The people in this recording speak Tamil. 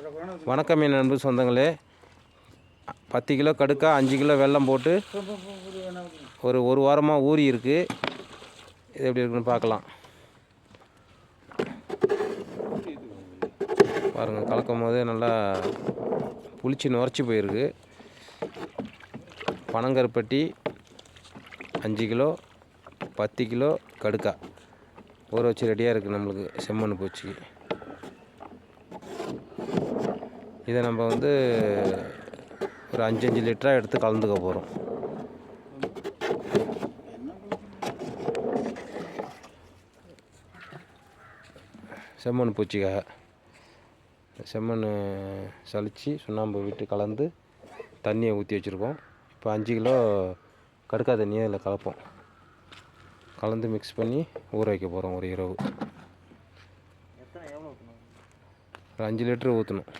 வணக்கம் என் நண்பு சொந்தங்களே. பத்து கிலோ கடுக்கா அஞ்சு கிலோ வெல்லம் போட்டு ஒரு ஒரு வாரமாக ஊறி இருக்குது இது எப்படி இருக்குன்னு பார்க்கலாம். பாருங்கள் கலக்கும் போதே நல்லா புளிச்சு நுரைச்சி போயிருக்கு. பனங்கருப்பட்டி அஞ்சு கிலோ பத்து கிலோ கடுக்கா. ஊற வச்சு ரெடியாக இருக்குது நம்மளுக்கு செம்மண் பூச்சிக்கு இதை நம்ம வந்து ஒரு அஞ்சு அஞ்சு லிட்டராக எடுத்து கலந்துக்க போகிறோம் செம்மண் பூச்சிக்காக. செம்மண் சலித்து சுண்ணாம்பு விட்டு கலந்து தண்ணியை ஊற்றி வச்சுருக்கோம் இப்போ அஞ்சு கிலோ கடுக்கா தண்ணியை அதில் கலப்போம். கலந்து மிக்ஸ் பண்ணி ஊற வைக்க போகிறோம் ஒரு இரவு. ஒரு அஞ்சு லிட்டரு ஊற்றணும்